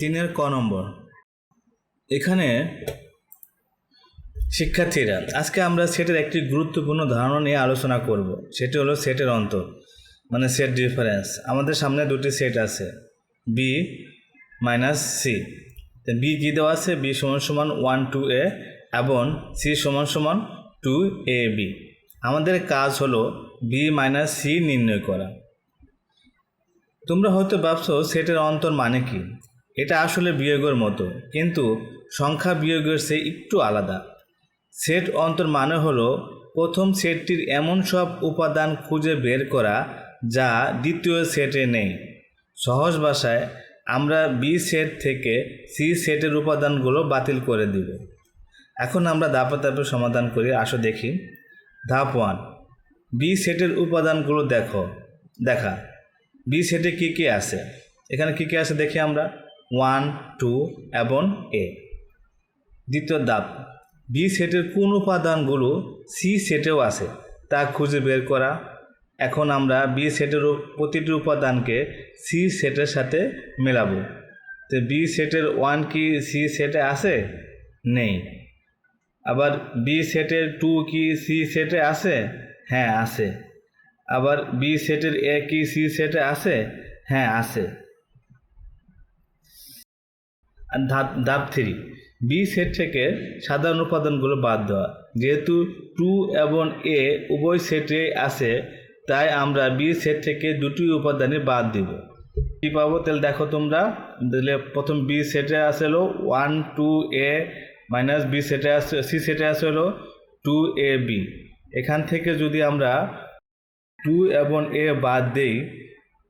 তিনের ক নম্বর। এখানে শিক্ষার্থীরা, আজকে আমরা সেটের একটি গুরুত্বপূর্ণ ধারণা নিয়ে আলোচনা করব। সেটি হলো সেটের অন্তর মানে সেট ডিফারেন্স। আমাদের সামনে দুটি সেট আছে বি মাইনাস সি বি কী দেওয়া আছে? বি সমান সমান ওয়ান টু এ এবং সি সমান সমান টু এ বি আমাদের কাজ হলো বি মাইনাস সি নির্ণয় করা। তোমরা হয়তো ভাবছ, সেটের অন্তর মানে কি? এটা আসলে বিয়োগের মতো, কিন্তু সংখ্যা বিয়োগের সে একটু আলাদা। সেট অন্তর মানে হলো প্রথম সেটটির এমন সব উপাদান খুঁজে বের করা যা দ্বিতীয় সেটে নেই। সহজ ভাষায়, আমরা বি সেট থেকে সি সেটের উপাদানগুলো বাতিল করে দিব। এখন আমরা ধাপে ধাপে সমাধান করি, আসো দেখি। ধাপ ওয়ান বি সেটের উপাদানগুলো দেখো। দেখা বি সেটে কী কী আছে? এখানে কী কী আছে দেখি আমরা। ওয়ান, টু এবং এ। দ্বিতীয় ধাপ বি সেটের কোন উপাদানগুলো সি সেটেও আছে তা খুঁজে বের করা। এখন আমরা বি সেটের প্রতিটি উপাদানকে সি সেটের সাথে মেলাবো। তো বি সেটের ওয়ান কি সি সেটে আছে? নেই। আবার বি সেটের টু কি সি সেটে আছে? হ্যাঁ আছে। আবার বি সেটের এ কি সি সেটে আছে? হ্যাঁ আছে। ধাপ ধাপ থ্রি। বি সেট থেকে সাধারণ উপাদানগুলো বাদ দেওয়া। যেহেতু টু এবং এ উভয় সেটে আছে, তাই আমরা বি সেট থেকে দুটি উপাদানই বাদ দিব। কী পাবো, তাহলে দেখো তোমরা, তাহলে প্রথম বি সেটে আছে হলো one two A minus B সেটে আছে সি সেটে আছে হলো টু এ বি এখান থেকে যদি আমরা টু এবং এ বাদ দেই,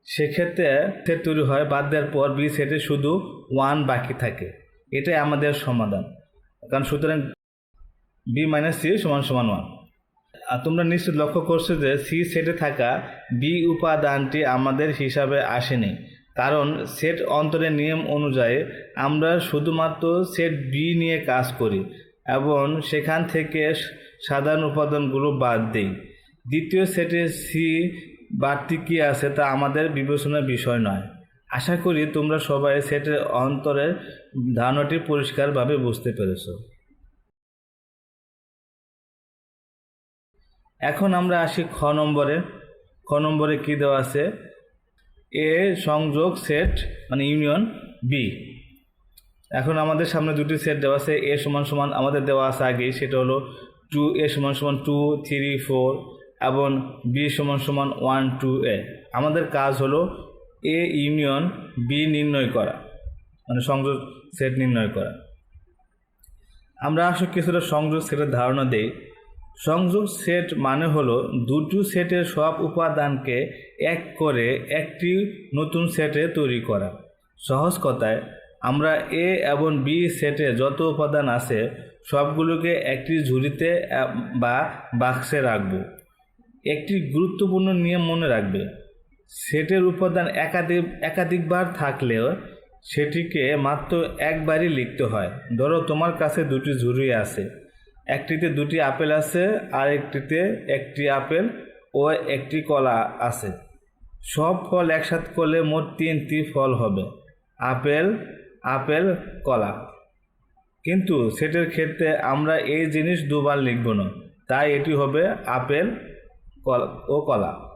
সেক্ষেত্রে সেট তৈরি হয়। বাদ দেওয়ার পর বি সেটে শুধু ওয়ান বাকি থাকে। এটাই আমাদের সমাধান। কারণ সুতরাং বি মাইনাস সি সমান সমান ওয়ান আর তোমরা নিশ্চিত লক্ষ্য করছ যে সি সেটে থাকা বি উপাদানটি আমাদের হিসাবে আসেনি। কারণ সেট অন্তরের নিয়ম অনুযায়ী আমরা শুধুমাত্র সেট বি নিয়ে কাজ করি এবং সেখান থেকে সাধারণ উপাদানগুলো বাদ দিই। দ্বিতীয় সেটে সি বাড়তি কী আছে তা আমাদের বিবেচনার বিষয় নয়। আশা করি তোমরা সবাই সেটের অন্তরের ধারণাটি পরিষ্কারভাবে বুঝতে পেরেছ। এখন আমরা আসি খ নম্বরে। খ নম্বরে কী দেওয়া আছে? এ সংযোগ সেট মানে ইউনিয়ন বি এখন আমাদের সামনে দুটি সেট দেওয়া আছে, এ সমান সমান আমাদের দেওয়া আছে আগেই সেটা হলো টু এ সমান সমান টু, থ্রি, ফোর এবং বি সমান সমান ওয়ান, টু, এ। আমাদের কাজ হলো এ ইউনিয়ন বি নির্ণয় করা মানে সংযোগ সেট নির্ণয় করা। আমরা আসলে কিছুটা সংযোগ সেটের ধারণা দেই। সংযোগ সেট মানে হলো দুটো সেটের সব উপাদানকে এক করে একটি নতুন সেটে তৈরি করা। সহজ কথায়, আমরা এ এবং বি সেটে যত উপাদান আছে, সবগুলোকে একটি ঝুড়িতে বা বাক্সে রাখব। একটি গুরুত্বপূর্ণ নিয়ম মনে রাখবে। সেটের উপাদান একাধিক, একাধিকবার থাকলেও সেটিকে মাত্র একবারই লিখতে হয়। ধরো তোমার কাছে দুটি ঝুড়ি আছে। একটিতে দুটি আপেল আছে আর একটিতে একটি আপেল ও একটি কলা আছে। সব ফল একসাথে করলে মোট তিনটি ফল হবে। আপেল আপেল, কলা। কিন্তু সেটের ক্ষেত্রে আমরা এই জিনিস দুবার লিখব না। তাই এটি হবে আপেল, কলা ও কলা।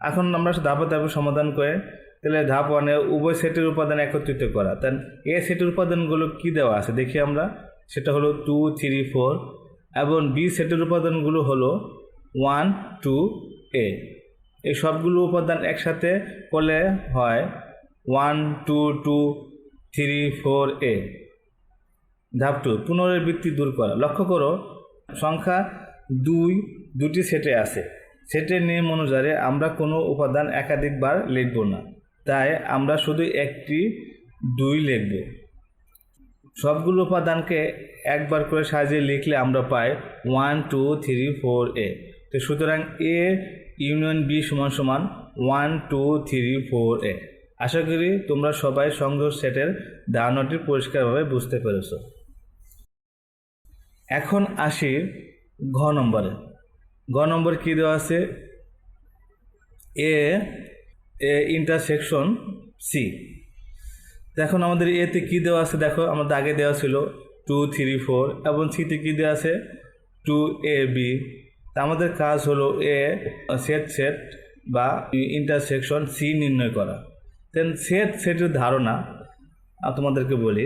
এখন আমরা ধাপে ধাপে সমাধান করে, তাহলে ধাপ ওয়ানে উভয় সেটের উপাদান একত্রিত করা। তাই এ সেটের উপাদানগুলো কি দেওয়া আছে দেখি আমরা। সেটা হলো টু থ্রি ফোর এবং বি সেটের উপাদানগুলো হলো ওয়ান টু এ এই সবগুলো উপাদান একসাথে করলে হয় one two two three four A ধাপ টু পুনরাবৃত্তি দূর করা। লক্ষ্য করো, সংখ্যা দুই, দুটি সেটে আছে। সেটের নিয়ম অনুসারে আমরা কোনো উপাদান একাধিকবার লিখব না। তাই আমরা শুধু একটি, দুই লিখব। সবগুলো উপাদানকে একবার করে সাজিয়ে লিখলে আমরা পাই one, two, three, four, A. তো সুতরাং এ ইউনিয়ন বি সমান সমান one, two, three, four, A. আশা করি তোমরা সবাই সংযোগ সেটের ধারণাটি পরিষ্কারভাবে বুঝতে পেরেছ। এখন আসি ঘ নম্বরে। ঘ নম্বর কী দেওয়া আছে? এ এ ইন্টারসেকশন সি এখন আমাদের এতে কী দেওয়া আছে? দেখো, আমাদের আগে দেওয়া ছিল টু থ্রি ফোর এবং সিতে কী দেওয়া আছে? টু এ বি আমাদের কাজ হলো এ সেট সেট বা ইন্টারসেকশন সি নির্ণয় করা। দেন সেট সেটের ধারণা তোমাদেরকে বলি।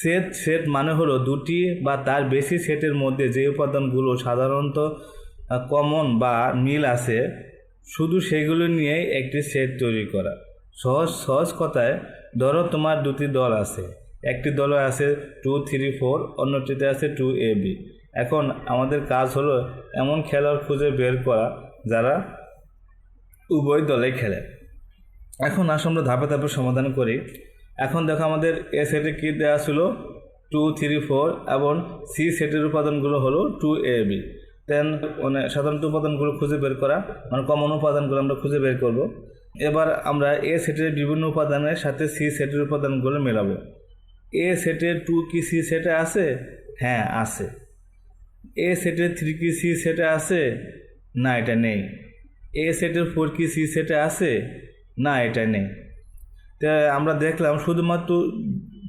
সেট সেট মানে হলো দুটি বা তার বেশি সেটের মধ্যে যে উপাদানগুলো সাধারণত কমন বা মিল আছে, শুধু সেগুলো নিয়েই একটি সেট তৈরি করা। সহজ সহজ কথায়, ধরো তোমার দুটি দল আছে। একটি দলে আছে টু থ্রি ফোর অন্যটিতে আছে টু এ বি এখন আমাদের কাজ হলো এমন খেলোয়াড় খুঁজে বের করা যারা উভয় দলে খেলে। এখন আসলে আমরা ধাপে ধাপে সমাধান করি। এখন দেখো আমাদের এ সেটে কী দেওয়া ছিল? টু থ্রি ফোর এবং সি সেটের উপাদানগুলো হলো টু এ বি দেন মানে সাধারণত উপাদানগুলো খুঁজে বের করা মানে কমন উপাদানগুলো আমরা খুঁজে বের করব। এবার আমরা এ সেটের বিভিন্ন উপাদানের সাথে সি সেটের উপাদানগুলো মেলাবো। এ সেটের টু কি সি সেটে আছে? হ্যাঁ আছে। এ সেটের থ্রি কি সি সেটে আছে? না, এটা নেই। এ সেটের ফোর কি সি সেটে আছে? না, এটা নেই। তা আমরা দেখলাম শুধুমাত্র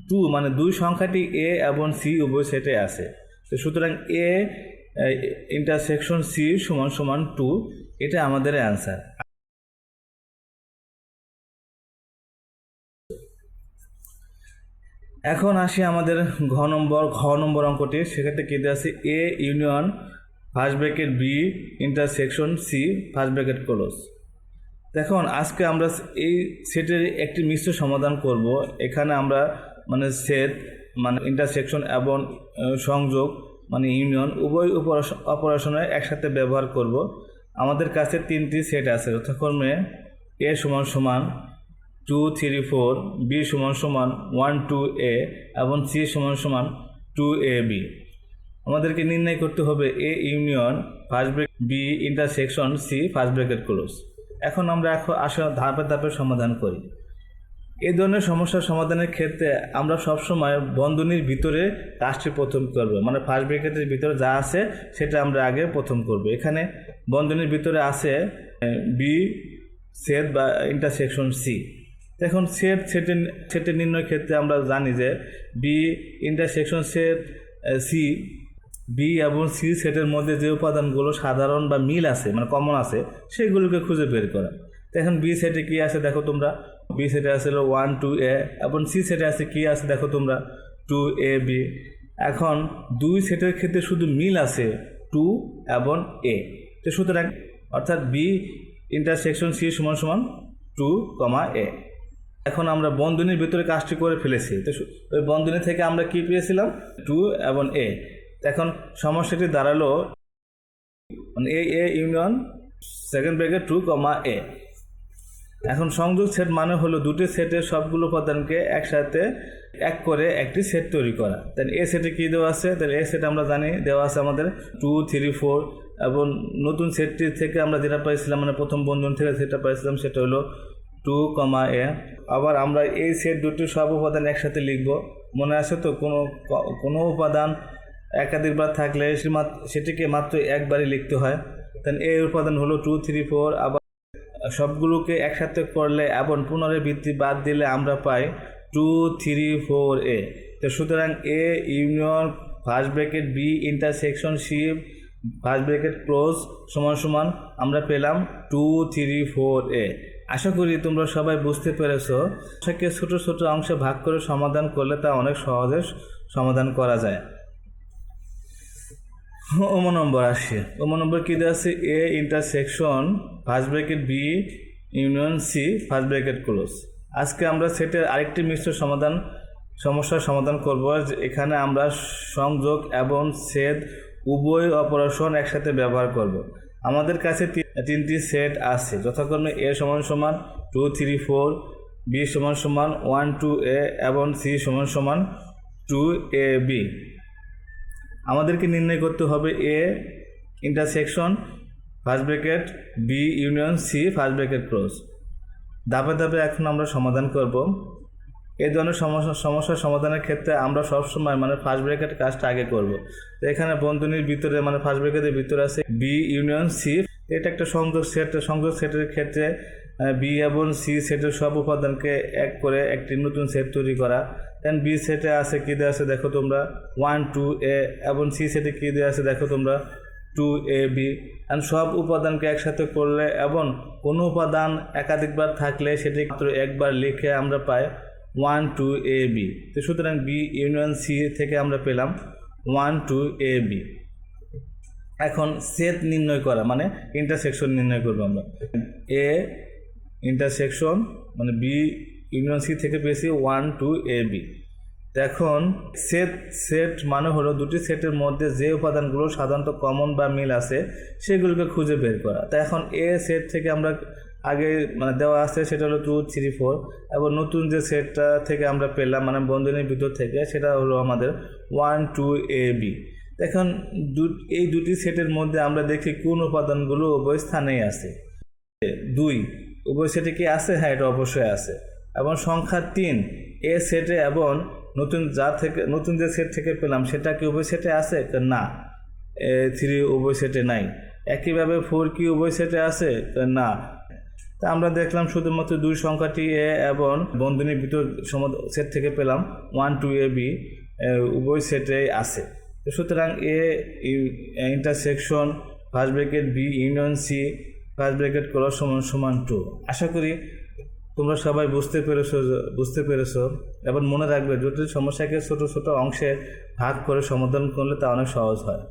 টু মানে দুই সংখ্যাটি এ এবং সি উভয় সেটে আছে। তো সুতরাং এ ইন্টারসেকশন সি সমান সমান টু এটা আমাদের অ্যান্সার এখন আসি আমাদের ঘ নম্বর ঘ নম্বর অঙ্কটি। সেক্ষেত্রে কী দেওয়া আছে? A union first bracket B intersection C first bracket close দেখুন, আজকে আমরা এই সেটের একটি মিশ্র সমাধান করব। এখানে আমরা মানে সেট মানে ইন্টারসেকশন এবং সংযোগ মানে ইউনিয়ন, উভয় অপারেশন একসাথে ব্যবহার করব। আমাদের কাছে তিনটি সেট আছে। যথাক্রমে এ সমান সমান টু থ্রি ফোর, বি সমান সমান ওয়ান টু এ এবং সি সমান সমান টু এ বি। আমাদেরকে নির্ণয় করতে হবে A union first break, B intersection, C first bracket close. এখন আমরা এখন আসলে ধাপে ধাপে সমাধান করি। এই ধরনের সমস্যার সমাধানের ক্ষেত্রে আমরা সবসময় বন্ধনীর ভিতরে কাজটি প্রথম করব। মানে ফার্স্ট ব্রেকেটের ভিতরে যা আছে সেটা আমরা আগে প্রথম করব। এখানে বন্ধনীর ভিতরে আছে বি সেট বা ইন্টারসেকশন সি এখন সেট সেটের সেটের নির্ণয়ের ক্ষেত্রে আমরা জানি যে B intersection set C B এবং সি সেটের মধ্যে যে উপাদানগুলো সাধারণ বা মিল আছে মানে কমন আছে, সেগুলোকে খুঁজে বের করা। এখন বি সেটে কী আছে দেখো তোমরা। বি সেটে আছে ওয়ান টু এ এবং সি সেটে আছে কী আছে দেখো তোমরা। টু এ বি এখন দুই সেটের ক্ষেত্রে শুধু মিল আছে টু এবং এ তো সুতরাং অর্থাৎ বি ইন্টারসেকশন সি সমান সমান টু কমা এ এখন আমরা বন্ধনীর ভিতরে কাজটি করে ফেলেছি। তো ওই বন্ধনী থেকে আমরা কি পেয়েছিলাম? টু এবং এ এখন সমস্যাটি দাঁড়াল A union second bracket two comma A এখন সংযোগ সেট মানে হলো দুটি সেটের সবগুলো উপাদানকে একসাথে এক করে একটি সেট তৈরি করা। দেন এ সেটে কী দেওয়া আছে? তাহলে এ সেট আমরা জানি দেওয়া আছে আমাদের টু থ্রি ফোর এবং নতুন সেটটি থেকে আমরা যেটা পাইছিলাম মানে প্রথম বন্ধন থেকে যেটা পাইছিলাম সেটা হলো টু কমা এ আবার আমরা এই সেট দুটি সব উপাদান একসাথে লিখব। মনে আছে তো? কোনো কোনো উপাদান একাধিকবার থাকলে সেটিকে মাত্র একবারই লিখতে হয়। দেন এই উপাদান হলো টু থ্রি ফোর আবার সবগুলোকে একসাথে করলে এবং পুনরাবৃত্তি বাদ দিলে আমরা পাই টু থ্রি ফোর এ তো সুতরাং A union first bracket B intersection C first bracket close সমান সমান আমরা পেলাম টু থ্রি ফোর এ আশা করি তোমরা সবাই বুঝতে পেরেছ সেকে ছোট ছোট অংশে ভাগ করে সমাধান করলে তা অনেক সহজে সমাধান করা যায়। ওমো নম্বর আসছে। ওমো নম্বর কী দেওয়া আছে? A intersection first bracket B union C first bracket close আজকে আমরা সেটের আরেকটি মিশ্র সমাধান, সমস্যার সমাধান করব। এখানে আমরা সংযোগ এবং সেট উভয় অপারেশন একসাথে ব্যবহার করব। আমাদের কাছে তিনটি সেট আছে। যথাক্রমে এ সমান সমান টু থ্রি ফোর বি সমান সমান ওয়ান টু এ এবং সি সমান সমান টু এ বি আমাদেরকে নির্ণয় করতে হবে A intersection first bracket B union C first bracket close ধাপে ধাপে এখন আমরা সমাধান করব। এই ধরনের সমস্যা, সমস্যার সমাধানের ক্ষেত্রে আমরা সবসময় মানে ফার্স্ট ব্র্যাকেট কাজটা আগে করব। এখানে বন্ধনীর ভিতরে মানে ফার্স্ট ব্র্যাকেটের ভিতরে আছে বি ইউনিয়ন সি এটা একটা সংযোগ সেট সংযোগ সেটের ক্ষেত্রে বি এবং সি সেটের সব উপাদানকে এক করে একটি নতুন সেট তৈরি করা। দেন বি সেটে আছে, কী দেওয়া আছে দেখো তোমরা? ওয়ান টু এ এবং সি সেটে কী দেওয়া আছে দেখো তোমরা? টু এ বি অ্যান্ড সব উপাদানকে একসাথে করলে এবং কোনো উপাদান একাধিকবার থাকলে সেটি মাত্র একবার লিখে আমরা পাই ওয়ান টু এ বি তো সুতরাং বি ইউনিয়ন সি থেকে আমরা পেলাম ওয়ান টু এ বি এখন সেট নির্ণয় করা মানে ইন্টারসেকশন নির্ণয় করব আমরা। এ ইন্টারসেকশন মানে বি ইউনিয়ন সি থেকে পেয়েছি ওয়ান টু এ বি এখন সেট সেট মানে হলো দুটি সেটের মধ্যে যে উপাদানগুলো সাধারণত কমন বা মিল আছে, সেগুলোকে খুঁজে বের করা। তা এখন এ সেট থেকে আমরা আগে মানে দেওয়া আছে, সেটা হলো টু থ্রি ফোর এবং নতুন যে সেটটা থেকে আমরা পেলাম মানে বন্ধনীর ভিতর থেকে, সেটা হলো আমাদের ওয়ান টু এ বি এখন এই দুটি সেটের মধ্যে আমরা দেখি কোন উপাদানগুলো উভয় স্থানেই আছে। দুই, উভয় সেটে কি আছে? হ্যাঁ এটা অবশ্যই আছে। এবং সংখ্যা তিন, এ সেটে এবং নতুন যা থেকে, নতুন যে সেট থেকে পেলাম, সেটা কি উভয় সেটে আছে? না। থ্রি উভয় সেটে নাই। একইভাবে ফোর কি উভয় সেটে আছে? না। তা আমরা দেখলাম শুধুমাত্র দুই সংখ্যাটি এ এবং বন্ধনীর ভিতর সেট থেকে পেলাম ওয়ান টু এ বি উভয় সেটে আছে। সুতরাং A intersection first bracket B union C first bracket করা সমান সমান টু আশা করি তোমরা সবাই বুঝতে পেরেছ বুঝতে পেরেছ। এবং মনে রাখবে, জটিল সমস্যাকে ছোট ছোট অংশে ভাগ করে সমাধান করলে তা অনেক সহজ হয়।